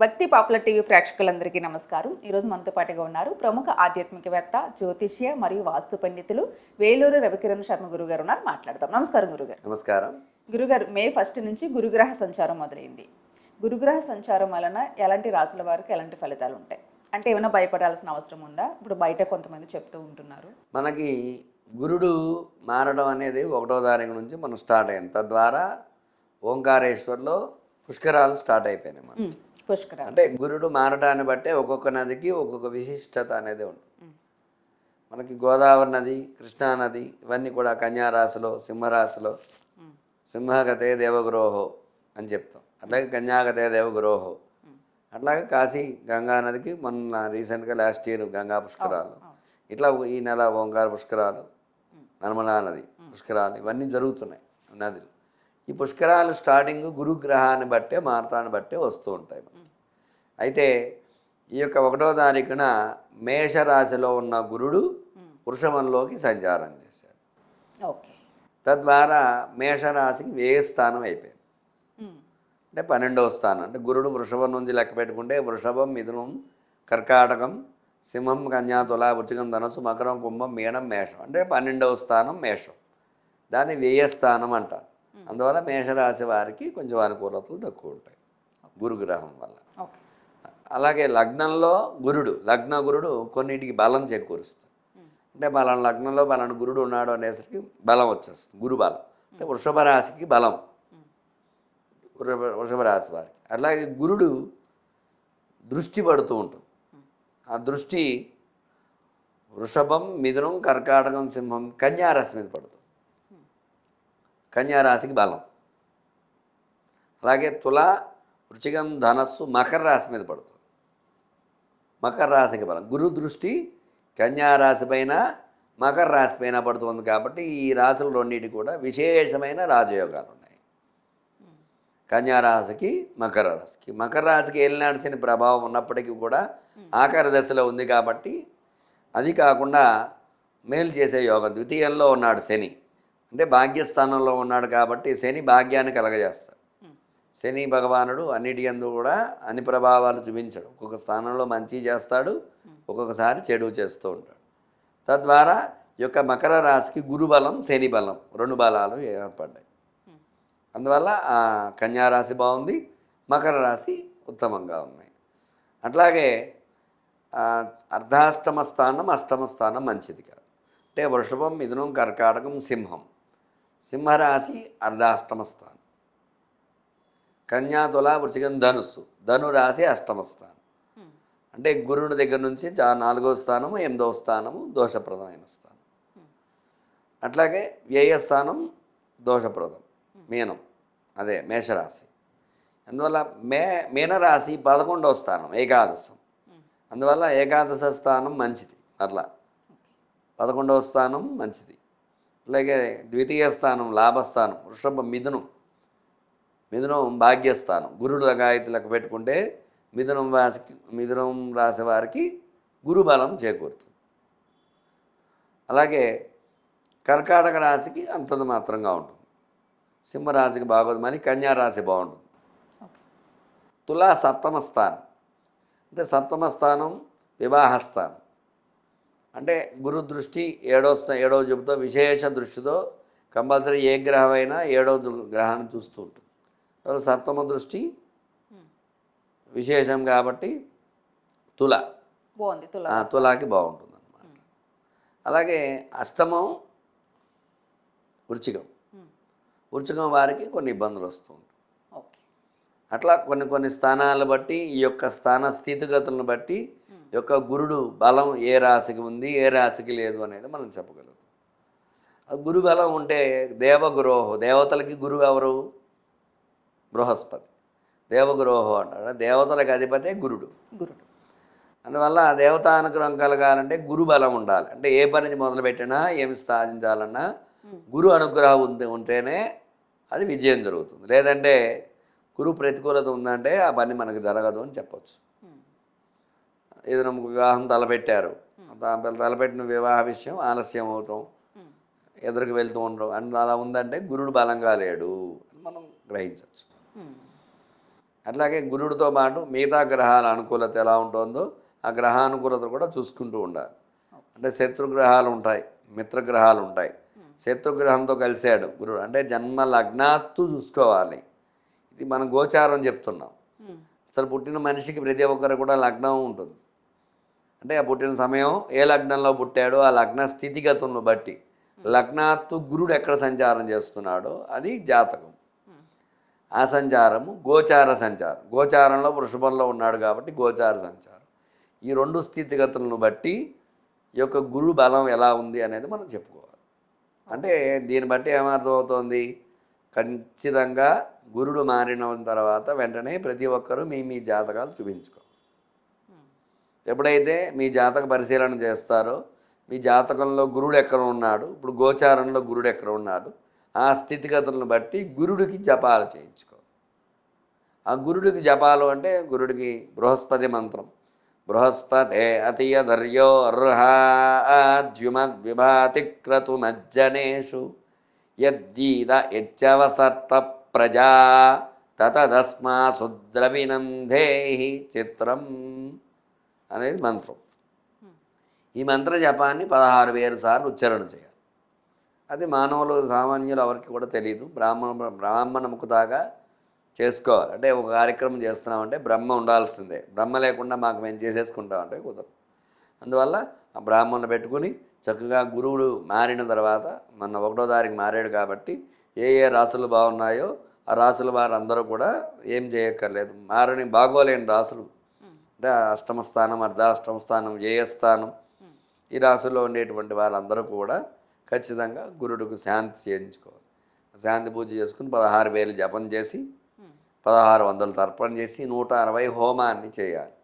భక్తి popular TV ప్రేక్షకులందరికీ నమస్కారం. ఈరోజు మనతో పాటుగా ఉన్నారు ప్రముఖ ఆధ్యాత్మికవేత్త జ్యోతిష్య మరియు వాస్తు పండితులు వేలూరు రవికిరణ్ శర్మ గురువు గారు ఉన్నారు. మాట్లాడదాం. నమస్కారం గురుగారు. నమస్కారం. గురుగారు మే ఫస్ట్ నుంచి గురుగ్రహ సంచారం మొదలైంది. గురుగ్రహ సంచారం వలన ఎలాంటి రాసుల వారికి ఎలాంటి ఫలితాలు ఉంటాయి? అంటే ఏమైనా భయపడాల్సిన అవసరం ఉందా? ఇప్పుడు బయట కొంతమంది చెప్తూ ఉంటున్నారు. మనకి గురుడు మారడం అనేది ఒకటో తారీఖు నుంచి మనం స్టార్ట్ అయింది తద్వారా ఓంకారేశ్వర్లో పుష్కరాలు స్టార్ట్ అయిపోయినాయి మనం పుష్కరాలు. అంటే గురుడు మారడాన్ని బట్టే ఒక్కొక్క నదికి ఒక్కొక్క విశిష్టత అనేది ఉంటుంది. మనకి గోదావరి నది కృష్ణా నది ఇవన్నీ కూడా కన్యారాశిలో సింహరాశిలో. సింహగతే దేవగురోహో అని చెప్తాం. అట్లాగే కన్యాగతే దేవగురోహో. అట్లాగే కాశీ గంగా నదికి మొన్న రీసెంట్గా లాస్ట్ ఇయర్ గంగా పుష్కరాలు. ఇట్లా ఈ నెల ఓంకార పుష్కరాలు నర్మలా నది పుష్కరాలు ఇవన్నీ జరుగుతున్నాయి నదులు. ఈ పుష్కరాలు స్టార్టింగ్ గురుగ్రహాన్ని బట్టే మారతాన్ని బట్టే వస్తూ ఉంటాయి మనకి. అయితే ఈ యొక్క ఒకటో తారీఖున మేషరాశిలో ఉన్న గురుడు వృషభంలోకి సంచారం చేశాడు. ఓకే. తద్వారా మేషరాశికి వ్యయ స్థానం అయిపోయింది? అంటే పన్నెండవ స్థానం. అంటే గురుడు వృషభం నుంచి లెక్క పెట్టుకుంటే వృషభం మిథునం కర్కాటకం సింహం కన్యా తుల వృచ్చికం ధనస్సు మకరం కుంభం మీనం మేషం. అంటే పన్నెండవ స్థానం మేషం. దాన్ని వ్యయ స్థానం అంటారు. అందువల్ల మేషరాశి వారికి కొంచెం అనుకూలతలు తక్కువ ఉంటాయి. గురుగ్రహం వల్ల. అలాగే లగ్నంలో గురుడు లగ్న గురుడు కొన్నిటికి బలం చేకూరుస్తాడు. అంటే బలం లగ్నంలో బలాన్ని గురుడు ఉన్నాడు అనేసరికి బలం వచ్చేస్తుంది గురు బలం. అంటే వృషభ రాశికి బలం. వృషభ రాశి వారికి. అట్లాగే గురుడు దృష్టి పడుతూ ఉంటుంది. ఆ దృష్టి వృషభం మిథునం కర్కాటకం సింహం కన్యా రాశి మీద పడుతుంది. కన్యా రాశికి బలం. అలాగే తుల వృచికం ధనస్సు మకర రాశి మీద పడుతుంది. మకర రాశికి బలం గురు దృష్టి కన్యా రాశి పైన మకర రాశి పైన పడుతుంది కాబట్టి ఈ రాశులు రెండింటి కూడా విశేషమైన రాజయోగాలు ఉన్నాయి. కన్యా రాశికి మకర రాశికి. మకర రాశికి ఏలినాడిసిన ప్రభావం ఉన్నప్పటికీ కూడా ఆఖర దశలో ఉంది కాబట్టి అది కాకుండా మేలు చేసే యోగం. ద్వితీయంలో ఉన్నాడు శని. అంటే భాగ్యస్థానంలో ఉన్నాడు కాబట్టి శని భాగ్యాన్ని కలగజేస్తాడు. శని భగవానుడు అన్నిటికందు కూడా అన్ని ప్రభావాలు చూపించడు. ఒక్కొక్క స్థానంలో మంచి చేస్తాడు ఒక్కొక్కసారి చెడు చేస్తూ ఉంటాడు. తద్వారా యొక్క మకర రాశికి గురుబలం శని బలం రెండు బలాలు ఏర్పడ్డాయి. అందువల్ల ఆ రాశి బాగుంది మకర రాశి ఉత్తమంగా ఉన్నాయి. అట్లాగే అర్ధాష్టమ స్థానం అష్టమ స్థానం మంచిది కాదు. అంటే వృషభం మిథునం కర్కాటకం సింహం. సింహరాశి అర్ధాష్టమ స్థానం. కన్యా తుల వృచికం ధనుస్సు. ధను రాశి అష్టమ స్థానం. అంటే గురుని దగ్గర నుంచి చా నాలుగో స్థానము ఎనిమిదవ స్థానము దోషప్రదమైన స్థానం. అట్లాగే వ్యయ స్థానం దోషప్రదం. మీనం. అదే మేషరాశి. అందువల్ల మే మీనరాశి పదకొండవ స్థానం ఏకాదశం. అందువల్ల ఏకాదశ స్థానం మంచిది. అట్లా. పదకొండవ స్థానం మంచిది. అలాగే ద్వితీయ స్థానం లాభస్థానం వృషభ మిథునం మిథునం భాగ్యస్థానం. గురుడు లగాయతు లెక్క పెట్టుకుంటే మిథునం రాశికి మిథునం రాశి వారికి గురు బలం చేకూరుతుంది. అలాగే కర్కాటక రాశికి అంతంత మాత్రంగా ఉంటుంది. సింహరాశికి బాగోదు మరి కన్యా రాశి బాగుంటుంది తులా సప్తమ స్థానం. అంటే సప్తమ స్థానం వివాహ స్థానం. అంటే గురు దృష్టి ఏడో ఏడో చెబుతో విశేష దృష్టితో కంపల్సరీ ఏ గ్రహమైనా ఏడో గ్రహాన్ని చూస్తూ ఉంటుంది. సప్తమ దృష్టి? విశేషం కాబట్టి తుల. బాగుంది తులా తులాకి బాగుంటుంది అనమాట అలాగే అష్టమం వృచ్చికం. వృచ్చికం వారికి కొన్ని ఇబ్బందులు వస్తూ ఉంటాయి. ఓకే. అట్లా కొన్ని కొన్ని స్థానాలను బట్టి ఈ యొక్క స్థాన స్థితిగతులను బట్టి ఈ యొక్క గురుడు బలం ఏ రాశికి ఉంది ఏ రాశికి లేదు అనేది మనం చెప్పగలుగుతాం. గురు బలం ఉంటే దేవగురోహో దేవతలకి గురువు ఎవరు? బృహస్పతి. దేవగురోహో అంటారు దేవతలకు అధిపతే గురుడు. గురుడు. అందువల్ల దేవతానుగ్రహం కలగాలంటే గురు బలం ఉండాలి. అంటే ఏ పని మొదలుపెట్టినా ఏమి సాధించాలన్నా గురు అనుగ్రహం ఉంది ఉంటేనే అది విజయం జరుగుతుంది. లేదంటే గురు ప్రతికూలత ఉందంటే ఆ పని మనకు జరగదు అని చెప్పొచ్చు. ఏదైనా వివాహం తలపెట్టారు. తలపెట్టిన వివాహ విషయం ఆలస్యం అవటం ఎదురుకు వెళ్తూ ఉండడం. అని అలా ఉందంటే గురుడు బలంగా లేడు అని మనం గ్రహించవచ్చు అట్లాగే గురుడితో పాటు మిగతా గ్రహాల అనుకూలత ఎలా ఉంటుందో ఆ గ్రహానుకూలత కూడా చూసుకుంటూ ఉండాలి. అంటే శత్రుగ్రహాలు ఉంటాయి మిత్రగ్రహాలు ఉంటాయి. శత్రుగ్రహంతో కలిశాడు గురుడు. అంటే జన్మ లగ్నాత్తు చూసుకోవాలి. ఇది మనం గోచారం చెప్తున్నాం. అసలు పుట్టిన మనిషికి ప్రతి ఒక్కరు కూడా లగ్నం ఉంటుంది. అంటే ఆ పుట్టిన సమయం ఏ లగ్నంలో పుట్టాడో ఆ లగ్న స్థితిగతులను బట్టి. లగ్నాత్తు గురుడు ఎక్కడ సంచారం చేస్తున్నాడో అది జాతకం. ఆ సంచారము గోచార సంచారం. గోచారంలో వృషభంలో ఉన్నాడు కాబట్టి గోచార సంచారం. ఈ రెండు స్థితిగతులను బట్టి ఈ యొక్క గురు బలం ఎలా ఉంది అనేది మనం చెప్పుకోవాలి. అంటే దీన్ని బట్టి ఏమర్థమవుతోంది? ఖచ్చితంగా గురుడు మారిన తర్వాత వెంటనే ప్రతి ఒక్కరూ మీ మీ జాతకాలు చూపించుకో. ఎప్పుడైతే మీ జాతక పరిశీలన చేస్తారో మీ జాతకంలో గురుడు ఎక్కడ ఉన్నాడు? ఇప్పుడు గోచారంలో గురుడు ఎక్కడ ఉన్నాడు? ఆ స్థితిగతులను బట్టి గురుడికి జపాలు చేయించుకో. ఆ గురుడికి జపాలు అంటే గురుడికి బృహస్పతి మంత్రం. బృహస్పతే అతియధర్యో అర్హాద్యుమద్ విభాతి క్రతుమజ్జనేషు యద్దీద యచ్చవసర్త ప్రజా తతదస్మా శుద్రవినందేహి చిత్రం అనేది మంత్రం. ఈ మంత్ర జపాన్ని పదహారు వేల సార్లు ఉచ్చారణ చేయాలి. అది మానవులు సామాన్యులు ఎవరికి కూడా తెలియదు బ్రాహ్మణ బ్రాహ్మణముకు దాకా చేసుకోవాలి. అంటే ఒక కార్యక్రమం చేస్తున్నామంటే బ్రహ్మ ఉండాల్సిందే. బ్రహ్మ లేకుండా మాకు మేము చేసేసుకుంటామంటే కుదరదు. అందువల్ల ఆ బ్రాహ్మణులు పెట్టుకుని చక్కగా గురువులు మారిన తర్వాత మన ఒకటో తారీఖు మారాడు కాబట్టి ఏ ఏ రాసులు బాగున్నాయో ఆ రాసుల వారందరూ కూడా ఏం చేయక్కర్లేదు. మారని బాగోలేని రాసులు. అంటే అష్టమ స్థానం అర్ధాష్టమ స్థానం ఏయ స్థానం ఈ రాశుల్లో ఉండేటువంటి వారందరూ కూడా ఖచ్చితంగా గురుడికి శాంతి చేయించుకోవాలి. శాంతి పూజ చేసుకుని పదహారు వేలు జపం చేసి పదహారు వందలు తర్పణ చేసి నూట అరవై హోమాన్ని చేయాలి.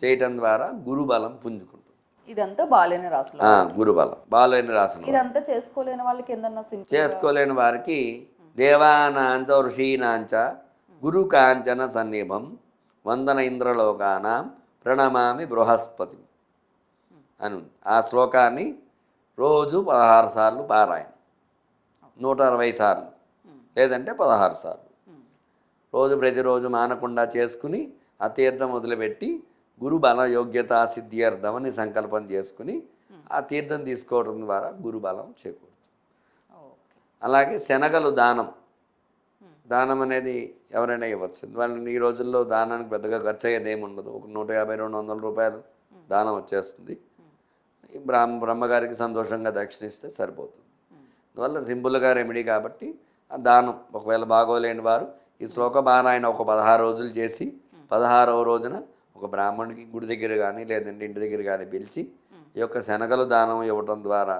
చేయటం ద్వారా గురుబలం పుంజుకుంటుంది. ఇదంతా బాలేని రాసులు గురుబలం. బాలైన రాసులు ఇదంతా చేసుకోలేని వాళ్ళకి ఏందన్నా చేసుకోలేని వారికి దేవానాంచ ఋషీనాంచ గురు కాంచన సన్నిభం వందన ఇంద్రలోకానాం ప్రణమామి బృహస్పతి అని. ఆ శ్లోకాన్ని రోజు పదహారు సార్లు పారాయణ. నూట అరవై సార్లు. లేదంటే పదహారు సార్లు. రోజు ప్రతిరోజు మానకుండా చేసుకుని ఆ తీర్థం వదిలిపెట్టి గురు బల యోగ్యత సిద్ధ్యర్థం అని సంకల్పం చేసుకుని ఆ తీర్థం తీసుకోవడం ద్వారా గురు బలం చేకూరుతుంది. అలాగే శనగలు దానం. దానం అనేది ఎవరైనా ఇవ్వచ్చు. వాళ్ళని ఈ రోజుల్లో దానానికి పెద్దగా ఖర్చు అయ్యేది ఏమి ఉండదు ఒక నూట యాభై రెండు వందల రూపాయలు దానం వచ్చేస్తుంది. బ్రహ్మ బ్రహ్మగారికి సంతోషంగా దక్షిణిస్తే సరిపోతుంది. అందువల్ల సింపుల్గా రెమెడీ కాబట్టి ఆ దానం ఒకవేళ బాగోలేని వారు ఈ శ్లోక పారాయణ ఒక పదహారు రోజులు చేసి పదహారవ రోజున ఒక బ్రాహ్మణుడికి గుడి దగ్గర కానీ లేదంటే ఇంటి దగ్గర కానీ పిలిచి ఈ యొక్క శనగలు దానం ఇవ్వటం ద్వారా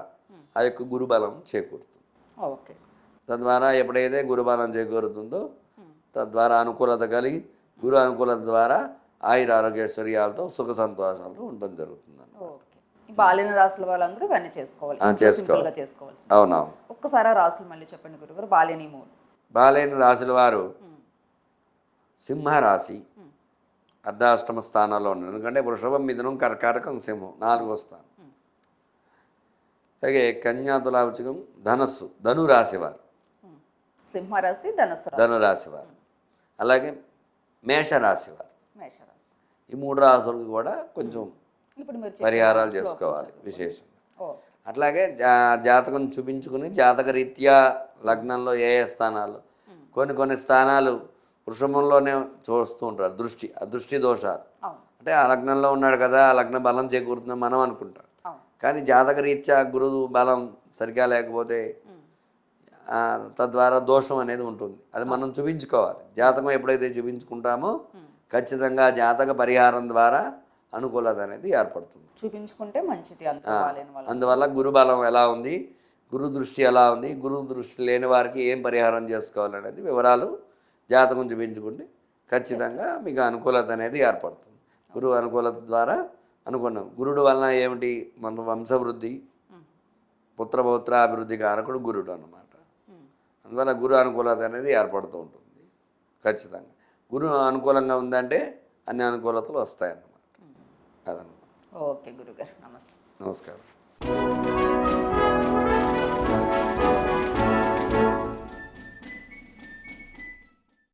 ఆ యొక్క గురుబలం చేకూరుతుంది. ఓకే. తద్వారా ఎప్పుడైతే గురుబలం చేకూరుతుందో తద్వారా అనుకూలత కలిగి గురు అనుకూలత ద్వారా ఆయుర ఆరోగ్యశ్వర్యాలతో సుఖ సంతోషాలతో ఉండడం జరుగుతుంది బాలిన రాసుల వాళ్ళందరూ ఇవన్నీ చేసుకోవాలి. చేసుకోవాలి. చేసుకోవాల్సి అవునవును. ఒక్కసారి ఆ రాసులు మళ్ళీ చెప్పండి గురుగారు. బాలేని మూడు. బాలైన రాశుల వారు సింహరాశి అర్ధాష్టమ స్థానాల్లో ఉన్నారు. ఎందుకంటే వృషభం మిథునం కర్కాటకం సింహం నాలుగో స్థానం. అలాగే కన్యా తులావృచికం ధనస్సు ధనురాశి వారు. సింహరాశి ధనుసు రాశి. ధనురాశి వారు. అలాగే మేషరాశి వారు. మేషరాశి. ఈ మూడు రాశులకు కూడా కొంచెం ఇప్పుడు పరిహారాలు చేసుకోవాలి ఓకే అట్లాగే జా జాతకం చూపించుకుని జాతక రీత్యా లగ్నంలో ఏ ఏ స్థానాలు? కొన్ని కొన్ని స్థానాలు వృషభంలోనే చూస్తూ ఉంటారు. దృష్టి ఆ దృష్టి దోషాలు. అంటే ఆ లగ్నంలో ఉన్నాడు కదా ఆ లగ్న బలం చేకూరుతుందని మనం అనుకుంటాం. కానీ జాతక రీత్యా గురువు బలం సరిగా లేకపోతే తద్వారా దోషం అనేది ఉంటుంది. అది మనం చూపించుకోవాలి. జాతకం ఎప్పుడైతే చూపించుకుంటామో ఖచ్చితంగా జాతక పరిహారం ద్వారా అనుకూలత అనేది ఏర్పడుతుంది. చూపించుకుంటే మంచిది అందువల్ల గురుబలం ఎలా ఉంది? గురు దృష్టి ఎలా ఉంది? గురు దృష్టి లేని వారికి ఏం పరిహారం చేసుకోవాలనేది వివరాలు జాతకం చూపించుకుంటే ఖచ్చితంగా మీకు అనుకూలత అనేది ఏర్పడుతుంది. గురువు అనుకూలత ద్వారా అనుకున్నాం గురుడు వలన ఏమిటి? మన వంశవృద్ధి పుత్రపౌత్ర అభివృద్ధి కారకుడు గురుడు అన్నమాట. అందువల్ల గురు అనుకూలత అనేది ఏర్పడుతూ ఉంటుంది. ఖచ్చితంగా. గురు అనుకూలంగా ఉందంటే అన్ని అనుకూలతలు వస్తాయన్నమాట. అదన్నమాట. ఓకే గురుగారు నమస్తే. నమస్కారం.